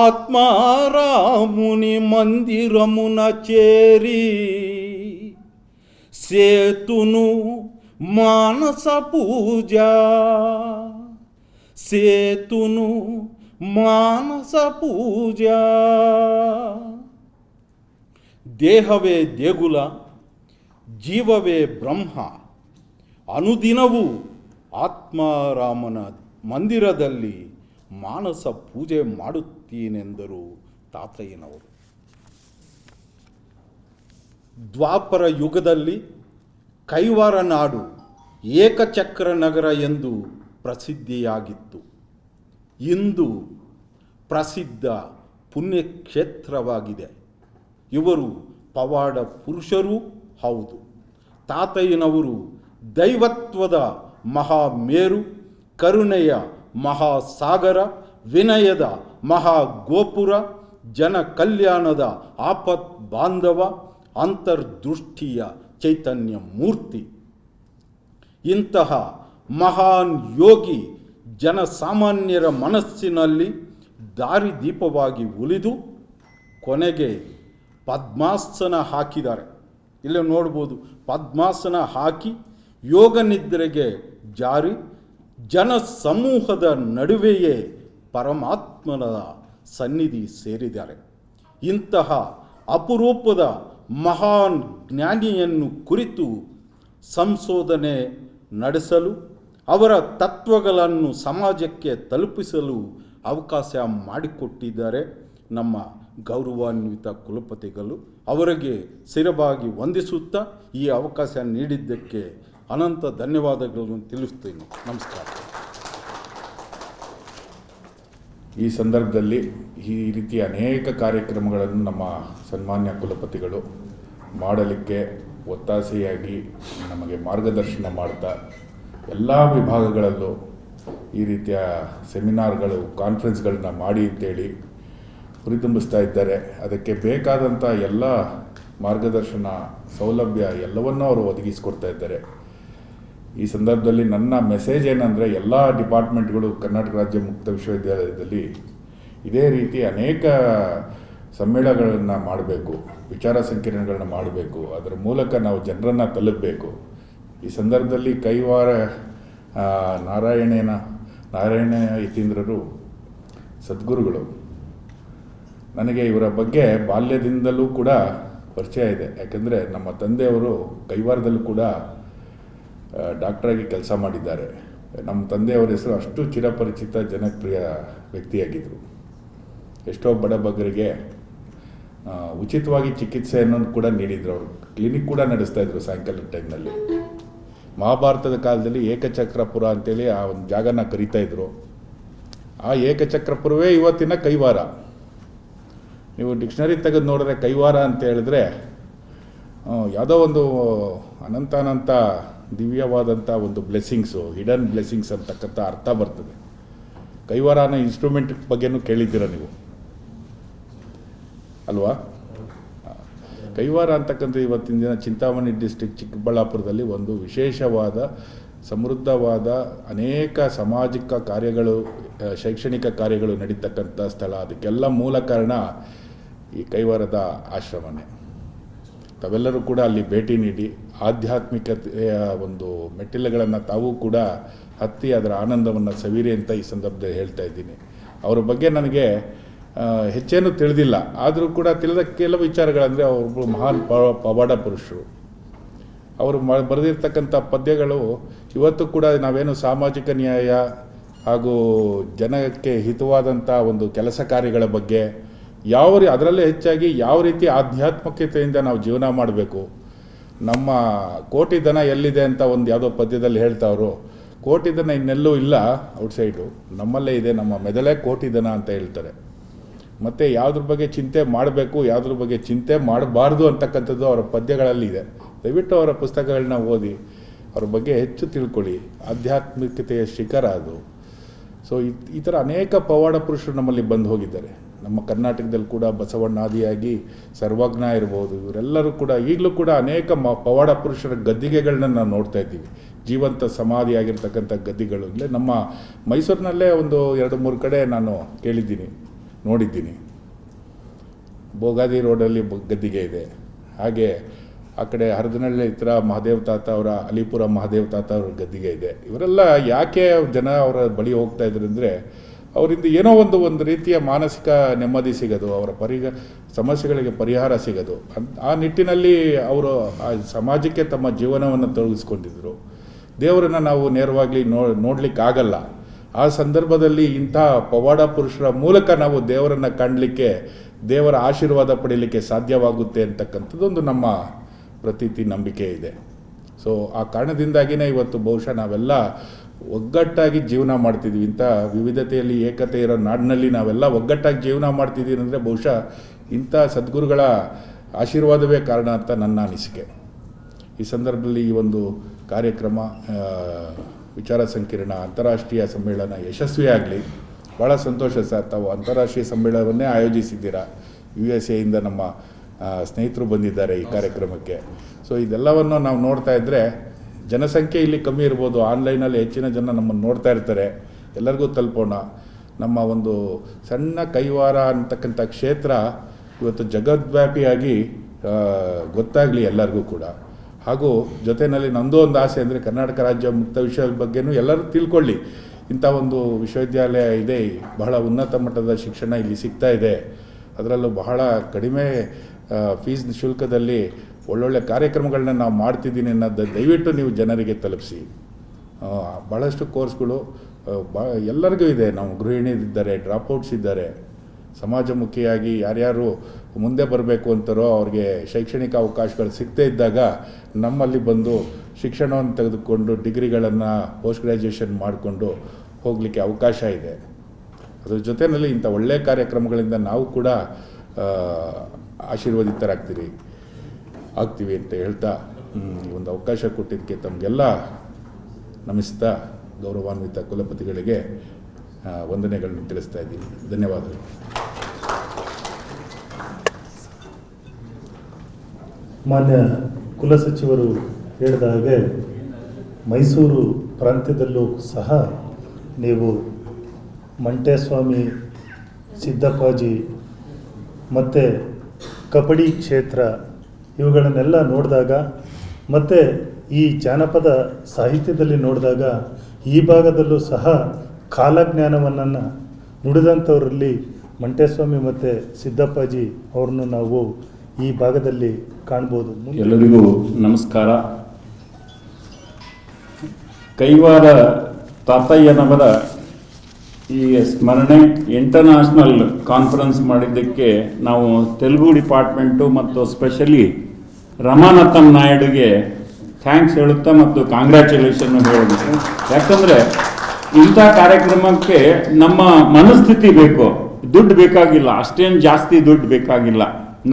ఆత్మారాముని మందిరమున చేరి సేతును మానస పూజ సేతును మానస పూಜ ದೇಹವೇ ದೇಗುಲ ಜೀವವೇ ಬ್ರಹ್ಮ ಅನುದಿನವೂ ಆತ್ಮಾರಾಮನ ಮಂದಿರದಲ್ಲಿ ಮಾನಸ ಪೂಜೆ ಮಾಡುತ್ತೀನೆಂದರು ತಾತಯ್ಯನವರು ದ್ವಾಪರ ಯುಗದಲ್ಲಿ ಕೈವಾರ ನಾಡು ಏಕಚಕ್ರ ನಗರ ಎಂದು ಪ್ರಸಿದ್ಧಿಯಾಗಿತ್ತು. ಇಂದು ಪ್ರಸಿದ್ಧ ಪುಣ್ಯಕ್ಷೇತ್ರವಾಗಿದೆ. ಇವರು ಪವಾಡ ಪುರುಷರೂ ಹೌದು. ತಾತಯ್ಯನವರು ದೈವತ್ವದ ಮಹಾಮೇರು, ಕರುಣೆಯ ಮಹಾಸಾಗರ, ವಿನಯದ ಮಹಾಗೋಪುರ ಜನ ಕಲ್ಯಾಣದ ಆಪತ್ ಬಾಂಧವ ಅಂತರ್ದೃಷ್ಟಿಯ ಚೈತನ್ಯ ಮೂರ್ತಿ ಇಂತಹ ಮಹಾನ್ ಯೋಗಿ ಜನಸಾಮಾನ್ಯರ ಮನಸ್ಸಿನಲ್ಲಿ ದಾರಿದೀಪವಾಗಿ ಉಳಿದು ಕೊನೆಗೆ ಪದ್ಮಾಸನ ಹಾಕಿದ್ದಾರೆ. ಇಲ್ಲಿ ನೋಡ್ಬೋದು, ಪದ್ಮಾಸನ ಹಾಕಿ ಯೋಗ ನಿದ್ರೆಗೆ ಜಾರಿ, ಜನ ಸಮೂಹದ ನಡುವೆಯೇ ಪರಮಾತ್ಮನ ಸನ್ನಿಧಿ ಸೇರಿದ್ದಾರೆ. ಇಂತಹ ಅಪರೂಪದ ಮಹಾನ್ ಜ್ಞಾನಿಯನ್ನು ಕುರಿತು ಸಂಶೋಧನೆ ನಡೆಸಲು, ಅವರ ತತ್ವಗಳನ್ನು ಸಮಾಜಕ್ಕೆ ತಲುಪಿಸಲು ಅವಕಾಶ ಮಾಡಿಕೊಟ್ಟಿದ್ದಾರೆ ನಮ್ಮ ಗೌರವಾನ್ವಿತ ಕುಲಪತಿಗಳು. ಅವರಿಗೆ ಸ್ಥಿರವಾಗಿ ವಂದಿಸುತ್ತಾ ಈ ಅವಕಾಶ ನೀಡಿದ್ದಕ್ಕೆ ಅನಂತ ಧನ್ಯವಾದಗಳನ್ನು ತಿಳಿಸ್ತೀನಿ ನಮಸ್ಕಾರ. ಈ ಸಂದರ್ಭದಲ್ಲಿ ಈ ರೀತಿಯ ಅನೇಕ ಕಾರ್ಯಕ್ರಮಗಳನ್ನು ನಮ್ಮ ಸನ್ಮಾನ್ಯ ಕುಲಪತಿಗಳು ಮಾಡಲಿಕ್ಕೆ ಒತ್ತಾಸೆಯಾಗಿ ನಮಗೆ ಮಾರ್ಗದರ್ಶನ ಮಾಡ್ತಾ ಎಲ್ಲ ವಿಭಾಗಗಳಲ್ಲೂ ಈ ರೀತಿಯ ಸೆಮಿನಾರ್ಗಳು, ಕಾನ್ಫರೆನ್ಸ್ಗಳನ್ನ ಮಾಡಿ ಅಂತೇಳಿ ಹುರಿದುಂಬಿಸ್ತಾ ಇದ್ದಾರೆ. ಅದಕ್ಕೆ ಬೇಕಾದಂಥ ಎಲ್ಲ ಮಾರ್ಗದರ್ಶನ ಸೌಲಭ್ಯ ಎಲ್ಲವನ್ನೂ ಅವರು ಒದಗಿಸಿಕೊಡ್ತಾ ಇದ್ದಾರೆ. ಈ ಸಂದರ್ಭದಲ್ಲಿ ನನ್ನ ಮೆಸೇಜ್ ಏನಂದರೆ, ಎಲ್ಲ ಡಿಪಾರ್ಟ್ಮೆಂಟ್ಗಳು ಕರ್ನಾಟಕ ರಾಜ್ಯ ಮುಕ್ತ ವಿಶ್ವವಿದ್ಯಾಲಯದಲ್ಲಿ ಇದೇ ರೀತಿ ಅನೇಕ ಸಮ್ಮೇಳನಗಳನ್ನು ಮಾಡಬೇಕು, ವಿಚಾರ ಸಂಕಿರಣಗಳನ್ನ ಮಾಡಬೇಕು, ಅದರ ಮೂಲಕ ನಾವು ಜನರನ್ನು ತಲುಪಬೇಕು. ಈ ಸಂದರ್ಭದಲ್ಲಿ ಕೈವಾರ ನಾರಾಯಣೇನ, ನಾರಾಯಣ ಯತೀಂದ್ರರು ಸದ್ಗುರುಗಳು. ನನಗೆ ಇವರ ಬಗ್ಗೆ ಬಾಲ್ಯದಿಂದಲೂ ಕೂಡ ಪರಿಚಯ ಇದೆ. ಯಾಕೆಂದರೆ ನಮ್ಮ ತಂದೆಯವರು ಕೈವಾರದಲ್ಲೂ ಕೂಡ ಡಾಕ್ಟ್ರಾಗಿ ಕೆಲಸ ಮಾಡಿದ್ದಾರೆ. ನಮ್ಮ ತಂದೆಯವರ ಹೆಸರು ಅಷ್ಟು ಚಿರಪರಿಚಿತ, ಜನಪ್ರಿಯ ವ್ಯಕ್ತಿಯಾಗಿದ್ದರು ಎಷ್ಟೋ ಬಡಬಗರಿಗೆ ಬಗರಿಗೆ ಉಚಿತವಾಗಿ ಚಿಕಿತ್ಸೆಯನ್ನು ಕೂಡ ನೀಡಿದರು ಅವರು. ಕ್ಲಿನಿಕ್ ಕೂಡ ನಡೆಸ್ತಾ ಇದ್ರು ಸಾಯಂಕಾಲದ ಟೈಮ್ನಲ್ಲಿ. ಮಹಾಭಾರತದ ಕಾಲದಲ್ಲಿ ಏಕಚಕ್ರಪುರ ಅಂತೇಳಿ ಆ ಒಂದು ಜಾಗನ ಕರೀತಾ ಇದ್ರು. ಆ ಏಕಚಕ್ರಪುರವೇ ಇವತ್ತಿನ ಕೈವಾರ. ನೀವು ಡಿಕ್ಷನರಿ ತೆಗೆದು ನೋಡಿದ್ರೆ ಕೈವಾರ ಅಂತ ಹೇಳಿದ್ರೆ ಯಾವುದೋ ಒಂದು ಅನಂತಾನಂತ ದಿವ್ಯವಾದಂಥ ಒಂದು ಬ್ಲೆಸ್ಸಿಂಗ್ಸು ಹಿಡನ್ ಬ್ಲೆಸ್ಸಿಂಗ್ಸ್ ಅಂತಕ್ಕಂಥ ಅರ್ಥ ಬರ್ತದೆ. ಕೈವಾರನ ಇನ್ಸ್ಟ್ರೂಮೆಂಟ್ ಬಗ್ಗೆನೂ ಕೇಳಿದ್ದೀರ ನೀವು? ಅಲ್ವಾ? ಕೈವಾರ ಅಂತಕ್ಕಂಥ ಇವತ್ತಿನ ದಿನ ಚಿಂತಾಮಣಿ ಡಿಸ್ಟಿಕ್ ಚಿಕ್ಕಬಳ್ಳಾಪುರದಲ್ಲಿ ಒಂದು ವಿಶೇಷವಾದ, ಸಮೃದ್ಧವಾದ ಅನೇಕ ಸಾಮಾಜಿಕ ಕಾರ್ಯಗಳು ಶೈಕ್ಷಣಿಕ ಕಾರ್ಯಗಳು ನಡೀತಕ್ಕಂಥ ಸ್ಥಳ. ಅದಕ್ಕೆಲ್ಲ ಮೂಲ ಕಾರಣ ಈ ಕೈವಾರದ ಆಶ್ರಮನೇ. ತಾವೆಲ್ಲರೂ ಕೂಡ ಅಲ್ಲಿ ಭೇಟಿ ನೀಡಿ ಆಧ್ಯಾತ್ಮಿಕತೆಯ ಒಂದು ಮೆಟ್ಟಿಲುಗಳನ್ನು ತಾವು ಕೂಡ ಹತ್ತಿ ಅದರ ಆನಂದವನ್ನು ಸವಿರಿ ಅಂತ ಈ ಸಂದರ್ಭದಲ್ಲಿ ಹೇಳ್ತಾ ಇದ್ದೀನಿ. ಅವರ ಬಗ್ಗೆ ನನಗೆ ಹೆಚ್ಚೇನು ತಿಳಿದಿಲ್ಲ. ಆದರೂ ಕೂಡ ತಿಳಿದ ಕೆಲವು ವಿಚಾರಗಳಂದರೆ ಅವರೊಬ್ಬರು ಮಹಾನ್ ಪವಾಡ ಪುರುಷರು. ಅವರು ಮ, ಬರೆದಿರ್ತಕ್ಕಂಥ ಪದ್ಯಗಳು ಇವತ್ತು ಕೂಡ ನಾವೇನು ಸಾಮಾಜಿಕ ನ್ಯಾಯ ಹಾಗೂ ಜನಕ್ಕೆ ಹಿತವಾದಂಥ ಒಂದು ಕೆಲಸ ಕಾರ್ಯಗಳ ಬಗ್ಗೆ ಯಾವ ಅದರಲ್ಲೇ ಹೆಚ್ಚಾಗಿ ಯಾವ ರೀತಿ ಆಧ್ಯಾತ್ಮಿಕತೆಯಿಂದ ನಾವು ಜೀವನ ಮಾಡಬೇಕು ನಮ್ಮ ಕೋಟಿ ದನ ಎಲ್ಲಿದೆ ಅಂತ ಒಂದು ಯಾವುದೋ ಪದ್ಯದಲ್ಲಿ ಹೇಳ್ತಾವ್ರು. ಕೋಟಿ ದನ ಇನ್ನೆಲ್ಲೂ ಇಲ್ಲ ಔಟ್ಸೈಡು. ನಮ್ಮಲ್ಲೇ ಇದೆ, ನಮ್ಮ ಮೆದಲೇ ಕೋಟಿ ದನ ಅಂತ ಹೇಳ್ತಾರೆ. ಮತ್ತು ಯಾವುದ್ರ ಬಗ್ಗೆ ಚಿಂತೆ ಮಾಡಬೇಕು, ಯಾವುದ್ರ ಬಗ್ಗೆ ಚಿಂತೆ ಮಾಡಬಾರ್ದು ಅಂತಕ್ಕಂಥದ್ದು ಅವರ ಪದ್ಯಗಳಲ್ಲಿ ಇದೆ. ದಯವಿಟ್ಟು ಅವರ ಪುಸ್ತಕಗಳನ್ನ ಓದಿ, ಅವ್ರ ಬಗ್ಗೆ ಹೆಚ್ಚು ತಿಳ್ಕೊಳ್ಳಿ. ಆಧ್ಯಾತ್ಮಿಕತೆಯ ಶಿಖರ ಅದು. ಸೊ ಈ ಈ ಥರ ಅನೇಕ ಪವಾಡ ಪುರುಷರು ನಮ್ಮಲ್ಲಿ ಬಂದು ಹೋಗಿದ್ದಾರೆ. ನಮ್ಮ ಕರ್ನಾಟಕದಲ್ಲಿ ಕೂಡ ಬಸವಣ್ಣಾದಿಯಾಗಿ ಸರ್ವಜ್ಞ ಇರ್ಬೋದು. ಇವರೆಲ್ಲರೂ ಕೂಡ ಈಗಲೂ ಕೂಡ ಅನೇಕ ಮ, ಪವಾಡ ಪುರುಷರ ಗದ್ದಿಗೆಗಳನ್ನ ನಾವು ನೋಡ್ತಾ ಇದ್ದೀವಿ. ಜೀವಂತ ಸಮಾಧಿಯಾಗಿರ್ತಕ್ಕಂಥ ಗದ್ದಿಗಳು. ಇಲ್ಲೇ ನಮ್ಮ ಮೈಸೂರಿನಲ್ಲೇ ಒಂದು ಎರಡು ಮೂರು ಕಡೆ ನಾನು ಕೇಳಿದ್ದೀನಿ, ನೋಡಿದ್ದೀನಿ. ಬೋಗಾದಿ ರೋಡಲ್ಲಿ ಗದ್ದಿಗೆ ಇದೆ. ಹಾಗೆ ಆ ಕಡೆ ಹರದನಹಳ್ಳಿ ಹತ್ರ ಮಹಾದೇವ್ ತಾತ ಅವರ, ಅಲಿಪುರ ಮಹಾದೇವ್ ತಾತ ಅವರ ಗದ್ದಿಗೆ ಇದೆ. ಇವರೆಲ್ಲ ಯಾಕೆ ಜನ ಅವರ ಬಳಿ ಹೋಗ್ತಾ ಇದ್ರು ಅಂದರೆ ಅವರಿಂದ ಏನೋ ಒಂದು ಒಂದು ರೀತಿಯ ಮಾನಸಿಕ ನೆಮ್ಮದಿ ಸಿಗೋದು, ಅವರ ಪರಿಗ, ಸಮಸ್ಯೆಗಳಿಗೆ ಪರಿಹಾರ ಸಿಗೋದು. ಆ ನಿಟ್ಟಿನಲ್ಲಿ ಅವರು ಆ ಸಮಾಜಕ್ಕೆ ತಮ್ಮ ಜೀವನವನ್ನು ತೊಡಗಿಸ್ಕೊಂಡಿದ್ದರು ದೇವರನ್ನು ನಾವು ನೇರವಾಗಿ ನೋ, ನೋಡಲಿಕ್ಕಾಗಲ್ಲ. ಆ ಸಂದರ್ಭದಲ್ಲಿ ಇಂಥ ಪವಾಡ ಪುರುಷರ ಮೂಲಕ ನಾವು ದೇವರನ್ನು ಕಾಣಲಿಕ್ಕೆ, ದೇವರ ಆಶೀರ್ವಾದ ಪಡೀಲಿಕ್ಕೆ ಸಾಧ್ಯವಾಗುತ್ತೆ ಅಂತಕ್ಕಂಥದ್ದೊಂದು ನಮ್ಮ ಪ್ರತೀತಿ ನಂಬಿಕೆ ಇದೆ. ಸೊ ಆ ಕಾರಣದಿಂದಾಗಿಯೇ ಇವತ್ತು ಬಹುಶಃ ನಾವೆಲ್ಲ ಒಗ್ಗಟ್ಟಾಗಿ ಜೀವನ ಮಾಡ್ತಿದ್ವಿ. ಇಂಥ ವಿವಿಧತೆಯಲ್ಲಿ ಏಕತೆ ಇರೋ ನಾಡಿನಲ್ಲಿ ನಾವೆಲ್ಲ ಒಗ್ಗಟ್ಟಾಗಿ ಜೀವನ ಮಾಡ್ತಿದ್ದೀವಿ ಅಂದರೆ ಬಹುಶಃ ಇಂಥ ಸದ್ಗುರುಗಳ ಆಶೀರ್ವಾದವೇ ಕಾರಣ ಅಂತ ನನ್ನ ಅನಿಸಿಕೆ. ಈ ಸಂದರ್ಭದಲ್ಲಿ ಈ ಒಂದು ಕಾರ್ಯಕ್ರಮ ವಿಚಾರ ಸಂಕಿರಣ, ಅಂತಾರಾಷ್ಟ್ರೀಯ ಸಮ್ಮೇಳನ ಯಶಸ್ವಿಯಾಗಲಿ ಭಾಳ ಸಂತೋಷ ಸರ್, ತಾವು ಅಂತಾರಾಷ್ಟ್ರೀಯ ಸಮ್ಮೇಳನವನ್ನೇ ಆಯೋಜಿಸಿದ್ದೀರಾ? ಯು ಎಸ್ ಎಯಿಂದ ನಮ್ಮ ಸ್ನೇಹಿತರು ಬಂದಿದ್ದಾರೆ ಈ ಕಾರ್ಯಕ್ರಮಕ್ಕೆ. ಸೊ ಇದೆಲ್ಲವನ್ನು ನಾವು ನೋಡ್ತಾ ಇದ್ದರೆ ಜನಸಂಖ್ಯೆ ಇಲ್ಲಿ ಕಮ್ಮಿ ಇರ್ಬೋದು. ಆನ್ಲೈನಲ್ಲಿ ಹೆಚ್ಚಿನ ಜನ ನಮ್ಮನ್ನು ನೋಡ್ತಾ ಇರ್ತಾರೆ. ಎಲ್ಲರಿಗೂ ತಲುಪೋಣ. ನಮ್ಮ ಒಂದು ಸಣ್ಣ ಕೈವಾರ ಅಂತಕ್ಕಂಥ ಕ್ಷೇತ್ರ ಇವತ್ತು ಜಗದ್ವ್ಯಾಪಿಯಾಗಿ ಗೊತ್ತಾಗಲಿ ಎಲ್ಲರಿಗೂ ಕೂಡ. ಹಾಗೂ ಜೊತೆಯಲ್ಲಿ ನಂದು ಒಂದು ಆಸೆ ಅಂದರೆ ಕರ್ನಾಟಕ ರಾಜ್ಯ ಮುಕ್ತ ವಿಷಯದ ಬಗ್ಗೆನೂ ಎಲ್ಲರೂ ತಿಳ್ಕೊಳ್ಳಿ. ಇಂಥ ಒಂದು ವಿಶ್ವವಿದ್ಯಾಲಯ ಇದೆ. ಬಹಳ ಉನ್ನತ ಮಟ್ಟದ ಶಿಕ್ಷಣ ಇಲ್ಲಿ ಸಿಗ್ತಾ ಇದೆ. ಅದರಲ್ಲೂ ಬಹಳ ಕಡಿಮೆ ಫೀಸ್ ಶುಲ್ಕದಲ್ಲಿ ಒಳ್ಳೊಳ್ಳೆ ಕಾರ್ಯಕ್ರಮಗಳನ್ನ ನಾವು ಮಾಡ್ತಿದ್ದೀನಿ ಅನ್ನೋದು ದಯವಿಟ್ಟು ನೀವು ಜನರಿಗೆ ತಲುಪಿಸಿ. ಭಾಳಷ್ಟು ಕೋರ್ಸ್ಗಳು ಬಾ, ಎಲ್ಲರಿಗೂ ಇದೆ. ನಾವು ಗೃಹಿಣಿಯರಿದ್ದಾರೆ, ಡ್ರಾಪ್ಔಟ್ಸ್ ಇದ್ದಾರೆ. ಸಮಾಜಮುಖಿಯಾಗಿ ಯಾರ್ಯಾರು ಮುಂದೆ ಬರಬೇಕು ಅಂತಾರೋ ಅವ್ರಿಗೆ ಶೈಕ್ಷಣಿಕ ಅವಕಾಶಗಳು ಸಿಗದೇ ಇದ್ದಾಗ ನಮ್ಮಲ್ಲಿ ಬಂದು ಶಿಕ್ಷಣವನ್ನು ತೆಗೆದುಕೊಂಡು ಡಿಗ್ರಿಗಳನ್ನು ಪೋಸ್ಟ್ ಗ್ರ್ಯಾಜುಯೇಷನ್ ಮಾಡಿಕೊಂಡು ಹೋಗಲಿಕ್ಕೆ ಅವಕಾಶ ಇದೆ. ಅದ್ರ ಜೊತೆಯಲ್ಲಿ ಇಂಥ ಒಳ್ಳೆಯ ಕಾರ್ಯಕ್ರಮಗಳಿಂದ ನಾವು ಕೂಡ ಆಶೀರ್ವದಿತರಾಗ್ತೀರಿ. ಆಗ್ತೀವಿ ಅಂತ ಹೇಳ್ತಾ ಈ ಒಂದು ಅವಕಾಶ ಕೊಟ್ಟಿದ್ದಕ್ಕೆ ತಮಗೆಲ್ಲ ನಮಿಸ್ತಾ, ಗೌರವಾನ್ವಿತ ಕುಲಪತಿಗಳಿಗೆ ವಂದನೆಗಳನ್ನು ತಿಳಿಸ್ತಾ ಇದ್ದೀನಿ. ಧನ್ಯವಾದಗಳು. ಮಾನ್ಯ ಕುಲಸಚಿವರು ಹೇಳಿದ ಹಾಗೆ, ಮೈಸೂರು ಪ್ರಾಂತ್ಯದಲ್ಲೂ ಸಹ ನೀವು ಮಂಟೇಸ್ವಾಮಿ ಸಿದ್ದಪ್ಪಾಜಿ ಮತ್ತು ಕಬಡ್ಡಿ ಕ್ಷೇತ್ರ ಇವುಗಳನ್ನೆಲ್ಲ ನೋಡಿದಾಗ, ಮತ್ತು ಈ ಜಾನಪದ ಸಾಹಿತ್ಯದಲ್ಲಿ ನೋಡಿದಾಗ, ಈ ಭಾಗದಲ್ಲೂ ಸಹ ಕಾಲಜ್ಞಾನವನ್ನು ನುಡಿದಂಥವರಲ್ಲಿ ಮಂಟೇಸ್ವಾಮಿ ಮತ್ತು ಸಿದ್ದಪ್ಪಾಜಿ ಅವ್ರನ್ನು ನಾವು ಈ ಭಾಗದಲ್ಲಿ ಕಾಣ್ಬೋದು. ಎಲ್ಲರಿಗೂ ನಮಸ್ಕಾರ. ಕೈವಾರ ತಾತಯ್ಯನವರ ಈ ಸ್ಮರಣೆ ಇಂಟರ್ನ್ಯಾಷನಲ್ ಕಾನ್ಫರೆನ್ಸ್ ಮಾಡಿದ್ದಕ್ಕೆ ನಾವು ತೆಲುಗು ಡಿಪಾರ್ಟ್ಮೆಂಟು ಮತ್ತು ಸ್ಪೆಷಲಿ ರಮಾನಾಥನ್ ನಾಯ್ಡುಗೆ ಥ್ಯಾಂಕ್ಸ್ ಹೇಳುತ್ತಾ ಮತ್ತು ಕಾಂಗ್ರ್ಯಾಚುಲೇಷನ್ ಹೇಳಬೇಕು ಯಾಕಂದರೆ ಇಂಥ ಕಾರ್ಯಕ್ರಮಕ್ಕೆ ನಮ್ಮ ಮನಸ್ಥಿತಿ ಬೇಕು. ದುಡ್ಡು ಬೇಕಾಗಿಲ್ಲ. ಅಷ್ಟೇನು ಜಾಸ್ತಿ ದುಡ್ಡು ಬೇಕಾಗಿಲ್ಲ.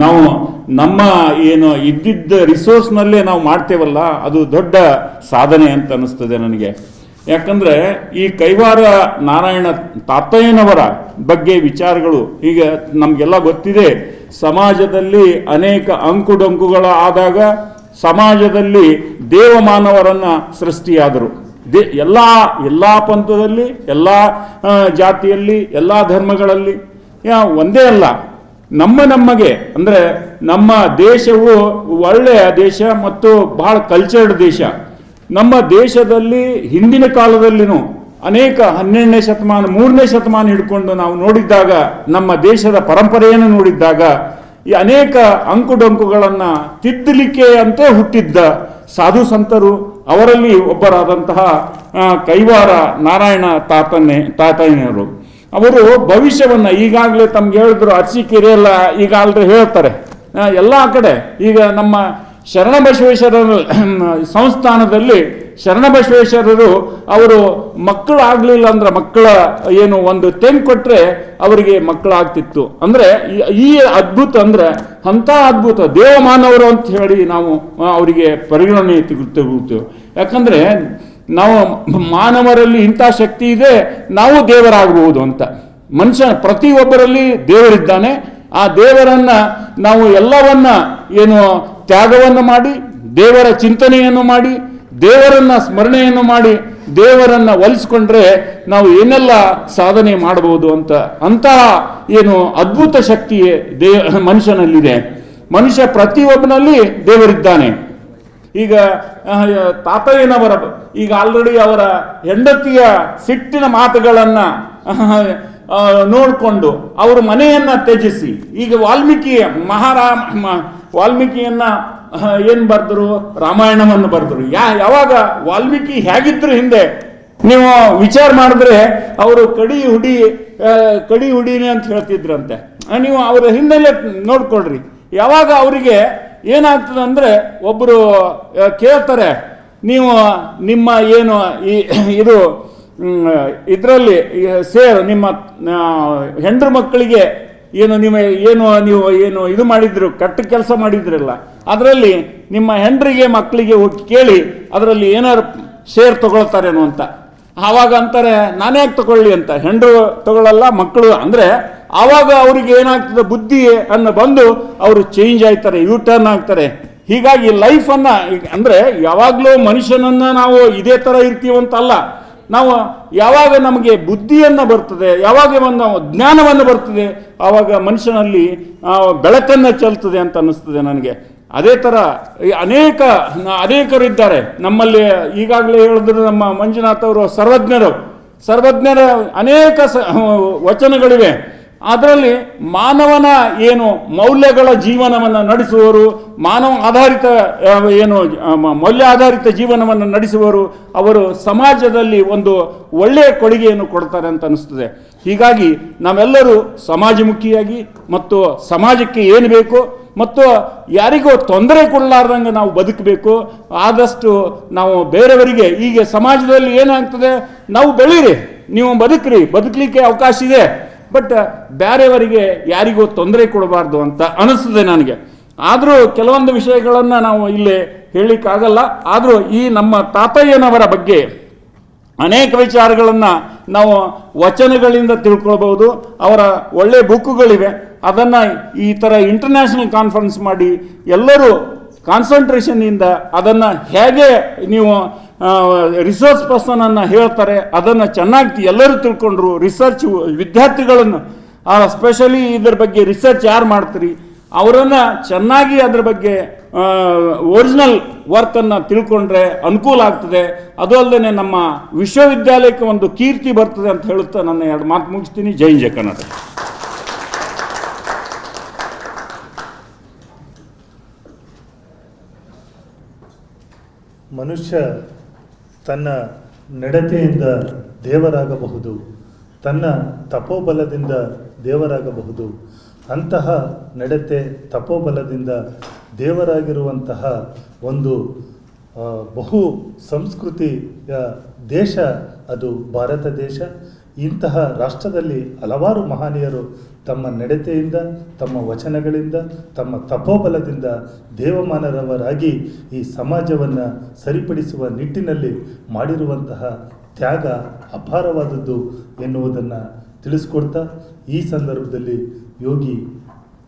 ನಾವು ನಮ್ಮ ಏನು ಇದ್ದಿದ್ದ ರಿಸೋರ್ಸ್ನಲ್ಲೇ ನಾವು ಮಾಡ್ತೇವಲ್ಲ, ಅದು ದೊಡ್ಡ ಸಾಧನೆ ಅಂತ ಅನ್ನಿಸ್ತದೆ ನನಗೆ. ಯಾಕಂದ್ರೆ ಈ ಕೈವಾರ ನಾರಾಯಣ ತಾತಯ್ಯನವರ ಬಗ್ಗೆ ವಿಚಾರಗಳು, ಈಗ ನಮಗೆಲ್ಲ ಗೊತ್ತಿದೆ, ಸಮಾಜದಲ್ಲಿ ಅನೇಕ ಅಂಕುಡೊಂಕುಗಳ ಆದಾಗ ಸಮಾಜದಲ್ಲಿ ದೇವಮಾನವರನ್ನ ಸೃಷ್ಟಿಯಾದರು. ದೇ, ಎಲ್ಲ ಎಲ್ಲ ಪಂಥದಲ್ಲಿ, ಎಲ್ಲ ಜಾತಿಯಲ್ಲಿ, ಎಲ್ಲ ಧರ್ಮಗಳಲ್ಲಿ ಒಂದೇ ಅಲ್ಲ. ನಮ್ಮ ನಮಗೆ, ಅಂದರೆ ನಮ್ಮ ದೇಶವು ಒಳ್ಳೆಯ ದೇಶ ಮತ್ತು ಬಹಳ ಕಲ್ಚರ್ಡ್ ದೇಶ. ನಮ್ಮ ದೇಶದಲ್ಲಿ ಹಿಂದಿನ ಕಾಲದಲ್ಲಿನೂ ಅನೇಕ ಹನ್ನೆರಡನೇ ಶತಮಾನ, ಮೂರನೇ ಶತಮಾನ ಹಿಡ್ಕೊಂಡು ನಾವು ನೋಡಿದ್ದಾಗ, ನಮ್ಮ ದೇಶದ ಪರಂಪರೆಯನ್ನು ನೋಡಿದ್ದಾಗ, ಈ ಅನೇಕ ಅಂಕುಡೊಂಕುಗಳನ್ನು ತಿದ್ದಲಿಕ್ಕೆ ಅಂತೇ ಹುಟ್ಟಿದ್ದ ಸಾಧು ಸಂತರು, ಅವರಲ್ಲಿ ಒಬ್ಬರಾದಂತಹ ಕೈವಾರ ನಾರಾಯಣ ತಾತನ್ನೇ, ತಾತಯ್ಯನವರು. ಅವರು ಭವಿಷ್ಯವನ್ನ ಈಗಾಗಲೇ ತಮ್ಗೆ ಹೇಳಿದ್ರು ಅರಸೀಕೆರೆ ಕಿರಿಯಲ್ಲ ಈಗ ಆಲ್ರೆಡಿ ಹೇಳ್ತಾರೆ ಎಲ್ಲ ಕಡೆ ಈಗ ನಮ್ಮ ಶರಣಬಸವೇಶ್ವರ (clears throat) ಸಂಸ್ಥಾನದಲ್ಲಿ ಶರಣಬಸವೇಶ್ವರರು ಅವರು ಮಕ್ಕಳಾಗಲಿಲ್ಲ ಅಂದ್ರೆ ಮಕ್ಕಳ ಏನು ಒಂದು ತೆಂಗ್ ಕೊಟ್ಟರೆ ಅವರಿಗೆ ಮಕ್ಕಳಾಗ್ತಿತ್ತು. ಅಂದ್ರೆ ಈ- ಅದ್ಭುತ ಅಂದ್ರೆ ಅಂತ ಅದ್ಭುತ ದೇವಮಾನವರು ಅಂತ ಹೇಳಿ ನಾವು ಅವರಿಗೆ ಪರಿಗಣನೆ ತೆಗೆ- ತೆಗೆದುಕೊಳ್ತೇವೆ ಯಾಕಂದ್ರೆ ನಾವು ಮಾನವರಲ್ಲಿ ಇಂಥ ಶಕ್ತಿ ಇದೆ, ನಾವು ದೇವರಾಗಬಹುದು ಅಂತ. ಮನುಷ್ಯ ಪ್ರತಿಯೊಬ್ಬರಲ್ಲಿ ದೇವರಿದ್ದಾನೆ ಆ ದೇವರನ್ನ ನಾವು ಎಲ್ಲವನ್ನ ಏನು ತ್ಯಾಗವನ್ನು ಮಾಡಿ, ದೇವರ ಚಿಂತನೆಯನ್ನು ಮಾಡಿ, ದೇವರನ್ನ ಸ್ಮರಣೆಯನ್ನು ಮಾಡಿ, ದೇವರನ್ನ ಒಲಿಸ್ಕೊಂಡ್ರೆ ನಾವು ಏನೆಲ್ಲ ಸಾಧನೆ ಮಾಡಬಹುದು ಅಂತ, ಅಂತಹ ಏನು ಅದ್ಭುತ ಶಕ್ತಿಯೇ ದೇ, ಮನುಷ್ಯನಲ್ಲಿದೆ. ಮನುಷ್ಯ ಪ್ರತಿಯೊಬ್ಬನಲ್ಲಿ ದೇವರಿದ್ದಾನೆ. ಈಗ ತಾತಯ್ಯನವರ ಈಗ ಆಲ್ರೆಡಿ ಅವರ ಹೆಂಡತಿಯ ಸಿಟ್ಟಿನ ಮಾತುಗಳನ್ನ ನೋಡಿಕೊಂಡು ಅವರು ಮನೆಯನ್ನ ತ್ಯಜಿಸಿ. ಈಗ ವಾಲ್ಮೀಕಿ ಮಹಾರಾಮ ಮ- ವಾಲ್ಮೀಕಿಯನ್ನ ಏನು ಬರೆದ್ರು? ರಾಮಾಯಣವನ್ನು ಬರೆದ್ರು. ಯಾ, ಯಾವಾಗ ವಾಲ್ಮೀಕಿ ಹೇಗಿದ್ರು ಹಿಂದೆ? ನೀವು ವಿಚಾರ ಮಾಡಿದ್ರೆ ಅವರು ಕಡಿ ಹುಡಿ ಕಡಿ ಹುಡಿನಿ ಅಂತ ಹೇಳ್ತಿದ್ರಂತೆ. ನೀವು ಅವರ ಹಿನ್ನೆಲೆ ನೋಡ್ಕೊಳ್ರಿ. ಯಾವಾಗ ಅವರಿಗೆ ಏನಾಗ್ತದೆ ಅಂದ್ರೆ ಒಬ್ಬರು ಕೇಳ್ತಾರೆ, ನೀವು ನಿಮ್ಮ ಏನು ಈ, ಇದು ಇದರಲ್ಲಿ ಸೇರ್, ನಿಮ್ಮ ಹೆಂಡ್ರ ಮಕ್ಕಳಿಗೆ ಏನು ನಿಮ್ಮ ಏನು ನೀವು ಏನು ಇದು ಮಾಡಿದ್ರು, ಕಟ್ಟ ಕೆಲಸ ಮಾಡಿದ್ರಲ್ಲ, ಅದರಲ್ಲಿ ನಿಮ್ಮ ಹೆಂಡ್ರಿಗೆ ಮಕ್ಕಳಿಗೆ ಹೋಗಿ ಕೇಳಿ, ಅದರಲ್ಲಿ ಏನಾರು ಶೇರ್ ತಗೊಳ್ತಾರೇನೋ ಅಂತ. ಆವಾಗ ಅಂತಾರೆ, ನಾನೇ ಯಾಕೆ ತಗೊಳ್ಳಿ ಅಂತ. ಹೆಂಡ್ರು ತಗೊಳ್ಳಲ್ಲ ಮಕ್ಕಳು ಅಂದರೆ, ಆವಾಗ ಅವರಿಗೆ ಏನಾಗ್ತದೆ ಬುದ್ಧಿ ಅನ್ನ ಬಂದು, ಅವರು ಚೇಂಜ್ ಆಯ್ತಾರೆ ಯು ಟರ್ನ್ ಆಗ್ತಾರೆ. ಹೀಗಾಗಿ ಲೈಫನ್ನು ಅಂದರೆ ಯಾವಾಗಲೂ ಮನುಷ್ಯನನ್ನು ನಾವು ಇದೇ ಥರ ಇರ್ತೀವಂತಲ್ಲ. ನಾವು ಯಾವಾಗ ನಮಗೆ ಬುದ್ಧಿಯನ್ನು ಬರ್ತದೆ, ಯಾವಾಗ ಒಂದು ಜ್ಞಾನವನ್ನು ಬರ್ತದೆ, ಆವಾಗ ಮನುಷ್ಯನಲ್ಲಿ ಬೆಳಕನ್ನು ಚೆಲ್ತದೆ ಅಂತ ಅನ್ನಿಸ್ತದೆ ನನಗೆ. ಅದೇ ಥರ ಅನೇಕ, ಅನೇಕರು ಅನೇಕರಿದ್ದಾರೆ ನಮ್ಮಲ್ಲಿ ಈಗಾಗಲೇ ಹೇಳಿದ್ರು ನಮ್ಮ ಮಂಜುನಾಥ್ ಅವರು ಸರ್ವಜ್ಞರು. ಸರ್ವಜ್ಞರ ಅನೇಕ ವಚನಗಳಿವೆ. ಅದರಲ್ಲಿ ಮಾನವನ ಏನು ಮೌಲ್ಯಗಳ ಜೀವನವನ್ನು ನಡೆಸುವವರು, ಮಾನವ ಆಧಾರಿತ ಏನು ಮೌಲ್ಯ ಆಧಾರಿತ ಜೀವನವನ್ನು ನಡೆಸುವವರು, ಅವರು ಸಮಾಜದಲ್ಲಿ ಒಂದು ಒಳ್ಳೆಯ ಕೊಡುಗೆಯನ್ನು ಕೊಡ್ತಾರೆ ಅಂತ ಅನಿಸ್ತದೆ. ಹೀಗಾಗಿ ನಾವೆಲ್ಲರೂ ಸಮಾಜಮುಖಿಯಾಗಿ ಮತ್ತು ಸಮಾಜಕ್ಕೆ ಏನು ಬೇಕು ಮತ್ತು ಯಾರಿಗೂ ತೊಂದರೆ ಕೊಡಲಾರ್ದಂಗೆ ನಾವು ಬದುಕಬೇಕು. ಆದಷ್ಟು ನಾವು ಬೇರೆಯವರಿಗೆ ಈಗ ಸಮಾಜದಲ್ಲಿ ಏನಾಗ್ತದೆ? ನಾವು ಬೆಳೀರಿ, ನೀವು ಬದುಕ್ರಿ, ಬದುಕಲಿಕ್ಕೆ ಅವಕಾಶ ಇದೆ. ಬಟ್ ಬೇರೆಯವರಿಗೆ ಯಾರಿಗೂ ತೊಂದರೆ ಕೊಡಬಾರ್ದು ಅಂತ ಅನಿಸ್ತದೆ ನನಗೆ. ಆದರೂ ಕೆಲವೊಂದು ವಿಷಯಗಳನ್ನು ನಾವು ಇಲ್ಲಿ ಹೇಳಿಕ್ಕಾಗಲ್ಲ ಆದರೂ ಈ ನಮ್ಮ ತಾತಯ್ಯನವರ ಬಗ್ಗೆ ಅನೇಕ ವಿಚಾರಗಳನ್ನು ನಾವು ವಚನಗಳಿಂದ ತಿಳ್ಕೊಳ್ಬಹುದು. ಅವರ ಒಳ್ಳೆಯ ಬುಕ್ಕುಗಳಿವೆ. ಅದನ್ನು ಈ ಥರ ಇಂಟರ್ನ್ಯಾಷನಲ್ ಕಾನ್ಫರೆನ್ಸ್ ಮಾಡಿ ಎಲ್ಲರೂ ಕಾನ್ಸಂಟ್ರೇಷನ್ನಿಂದ ಅದನ್ನು ಹೇಗೆ ನೀವು ರಿಸರ್ಚ್ ಪರ್ಸನನ್ನು ಹೇಳ್ತಾರೆ, ಅದನ್ನು ಚೆನ್ನಾಗಿ ಎಲ್ಲರೂ ತಿಳ್ಕೊಂಡ್ರು ರಿಸರ್ಚ್ ವಿದ್ಯಾರ್ಥಿಗಳನ್ನು ಸ್ಪೆಷಲಿ ಇದ್ರ ಬಗ್ಗೆ ರಿಸರ್ಚ್ ಯಾರು ಮಾಡ್ತೀರಿ, ಅವರನ್ನು ಚೆನ್ನಾಗಿ ಅದ್ರ ಬಗ್ಗೆ ಒರಿಜಿನಲ್ ವರ್ಕನ್ನು ತಿಳ್ಕೊಂಡ್ರೆ ಅನುಕೂಲ ಆಗ್ತದೆ. ಅದು ಅಲ್ಲದೆ ನಮ್ಮ ವಿಶ್ವವಿದ್ಯಾಲಯಕ್ಕೆ ಒಂದು ಕೀರ್ತಿ ಬರ್ತದೆ ಅಂತ ಹೇಳುತ್ತಾ ನನ್ನ ಎರಡು ಮಾತು ಮುಗಿಸ್ತೀನಿ. ಜೈ ಜಯ ಕನ್ನಡ ಮನುಷ್ಯ ತನ್ನ ನಡತೆಯಿಂದ ದೇವರಾಗಬಹುದು, ತನ್ನ ತಪೋಬಲದಿಂದ ದೇವರಾಗಬಹುದು. ಅಂತಹ ನಡತೆ ತಪೋಬಲದಿಂದ ದೇವರಾಗಿರುವಂತಹ ಒಂದು ಬಹು ಸಂಸ್ಕೃತಿಯ ದೇಶ ಅದು ಭಾರತ ದೇಶ. ಇಂತಹ ರಾಷ್ಟ್ರದಲ್ಲಿ ಹಲವಾರು ಮಹನೀಯರು ತಮ್ಮ ನಡತೆಯಿಂದ, ತಮ್ಮ ವಚನಗಳಿಂದ, ತಮ್ಮ ತಪೋಬಲದಿಂದ ದೇವಮಾನರವರಾಗಿ ಈ ಸಮಾಜವನ್ನು ಸರಿಪಡಿಸುವ ನಿಟ್ಟಿನಲ್ಲಿ ಮಾಡಿರುವಂತಹ ತ್ಯಾಗ ಅಪಾರವಾದದ್ದು ಎನ್ನುವುದನ್ನು ತಿಳಿಸ್ಕೊಡ್ತಾ ಈ ಸಂದರ್ಭದಲ್ಲಿ ಯೋಗಿ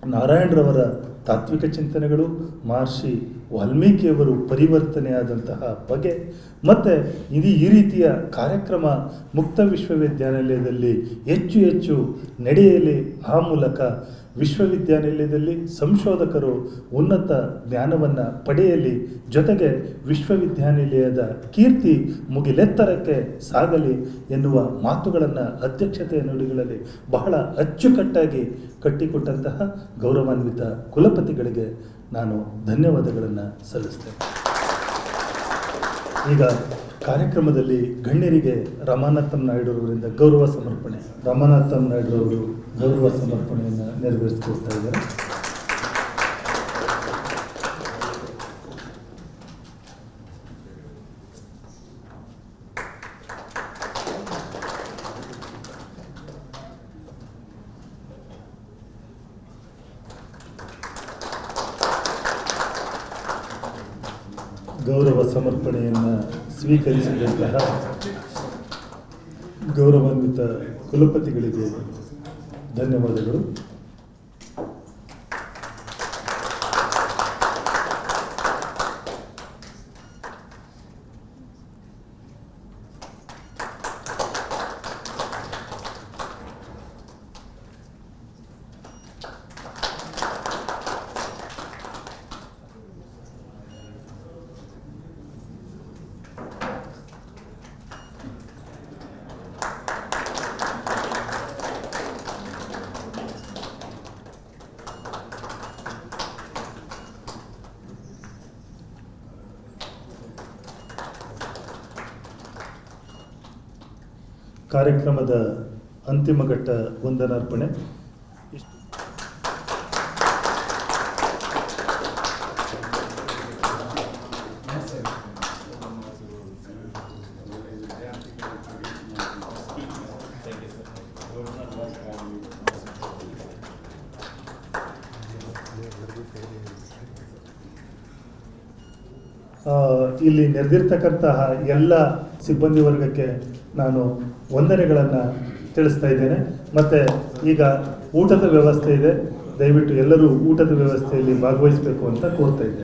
ನಾರಾಯಣರವರ ತಾತ್ವಿಕ ಚಿಂತನೆಗಳು ಮಹರ್ಷಿ ವಾಲ್ಮೀಕಿಯವರು ಪರಿವರ್ತನೆಯಾದಂತಹ ಬಗೆ. ಮತ್ತು ಇದು ಈ ರೀತಿಯ ಕಾರ್ಯಕ್ರಮ ಮುಕ್ತ ವಿಶ್ವವಿದ್ಯಾನಿಲಯದಲ್ಲಿ ಹೆಚ್ಚು ಹೆಚ್ಚು ನಡೆಯಲಿ, ಆ ಮೂಲಕ ವಿಶ್ವವಿದ್ಯಾನಿಲಯದಲ್ಲಿ ಸಂಶೋಧಕರು ಉನ್ನತ ಜ್ಞಾನವನ್ನು ಪಡೆಯಲಿ, ಜೊತೆಗೆ ವಿಶ್ವವಿದ್ಯಾನಿಲಯದ ಕೀರ್ತಿ ಮುಗಿಲೆತ್ತರಕ್ಕೆ ಸಾಗಲಿ ಎನ್ನುವ ಮಾತುಗಳನ್ನು, ಅಧ್ಯಕ್ಷತೆಯ ನುಡಿಗಳಲ್ಲಿ ಬಹಳ ಅಚ್ಚುಕಟ್ಟಾಗಿ ಕಟ್ಟಿಕೊಟ್ಟಂತಹ ಗೌರವಾನ್ವಿತ ಕುಲಪತಿಗಳಿಗೆ ನಾನು ಧನ್ಯವಾದಗಳನ್ನು ಸಲ್ಲಿಸ್ತೇನೆ. ಈಗ ಕಾರ್ಯಕ್ರಮದಲ್ಲಿ ಗಣ್ಯರಿಗೆ ರಮಾನಾಥಂ ನಾಯ್ಡುರವರಿಂದ ಗೌರವ ಸಮರ್ಪಣೆ, ರಮಾನಾಥಂ ನಾಯ್ಡುರವರು ಗೌರವ ಸಮರ್ಪಣೆಯನ್ನು ನೆರವೇರಿಸಿಕೊಡ್ತಾ ಇದ್ದಾರೆ. ಗೌರವ ಸಮರ್ಪಣೆಯನ್ನು ಸ್ವೀಕರಿಸಿದಂತಹ ಗೌರವಾನ್ವಿತ ಕುಲಪತಿಗಳಿಗೆ ಧನ್ಯವಾದಗಳು. ಕಾರ್ಯಕ್ರಮದ ಅಂತಿಮ ಘಟ್ಟ ವಂದನಾರ್ಪಣೆ. ಇಲ್ಲಿ ನೆರೆದಿರ್ತಕ್ಕಂತಹ ಎಲ್ಲ ಸಿಬ್ಬಂದಿ ವರ್ಗಕ್ಕೆ ನಾನು ವಂದನೆಗಳನ್ನು ತಿಳಿಸ್ತಾ ಇದ್ದೇನೆ. ಮತ್ತು ಈಗ ಊಟದ ವ್ಯವಸ್ಥೆ ಇದೆ. ದಯವಿಟ್ಟು ಎಲ್ಲರೂ ಊಟದ ವ್ಯವಸ್ಥೆಯಲ್ಲಿ ಭಾಗವಹಿಸಬೇಕು ಅಂತ ಕೋರ್ತಾ